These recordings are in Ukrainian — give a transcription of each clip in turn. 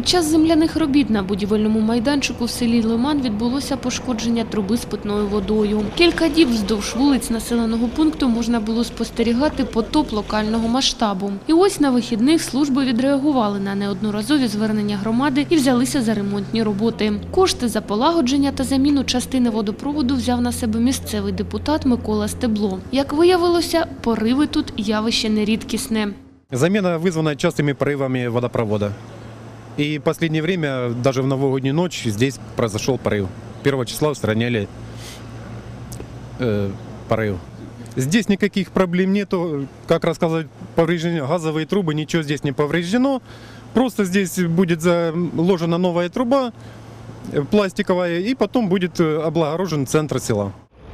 Під час земляних робіт на будівельному майданчику в селі Лиман відбулося пошкодження труби з питною водою. Кілька діб вздовж вулиць населеного пункту можна було спостерігати потоп локального масштабу. І ось на вихідних служби відреагували на неодноразові звернення громади і взялися за ремонтні роботи. Кошти за полагодження та заміну частини водопроводу взяв на себе місцевий депутат Микола Стебло. Як виявилося, пориви тут явище нерідкісне. Замена вызвана частыми порывами водопровода. И в последнее время, даже в новогоднюю ночь, здесь произошел порыв. Первого числа устраняли э, порыв. Здесь никаких проблем нету. Как рассказывать, повреждения газовые трубы, ничего здесь не повреждено. Просто здесь будет заложена новая труба э, пластиковая, и потом будет э, облагорожен центр села.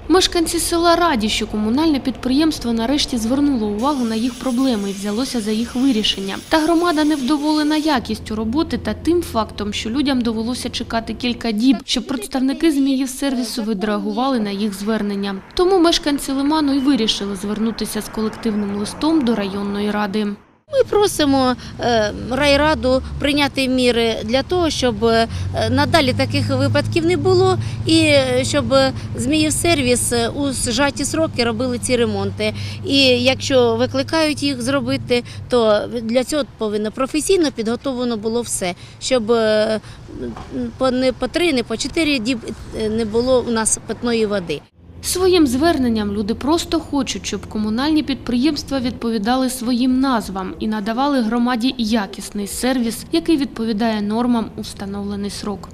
Мешканці села раді, що комунальне підприємство нарешті звернуло увагу на їх проблеми і взялося за їх вирішення. Та громада невдоволена якістю роботи та тим фактом, що людям довелося чекати кілька діб, щоб представники зміїв сервісу відреагували на їх звернення. Тому мешканці Лиману й вирішили звернутися з колективним листом до районної ради. Просимо е, райраду прийняти міри для того, щоб е, надалі таких випадків не було, і е, щоб Зміїв сервіс у зжаті сроки робили ці ремонти. І якщо викликають їх зробити, то для цього повинно професійно підготовлено було все, щоб по не по три, не по чотири діб не було у нас питної води. Своїм зверненням люди просто хочуть, щоб комунальні підприємства відповідали своїм назвам і надавали громаді якісний сервіс, який відповідає нормам у встановлений срок.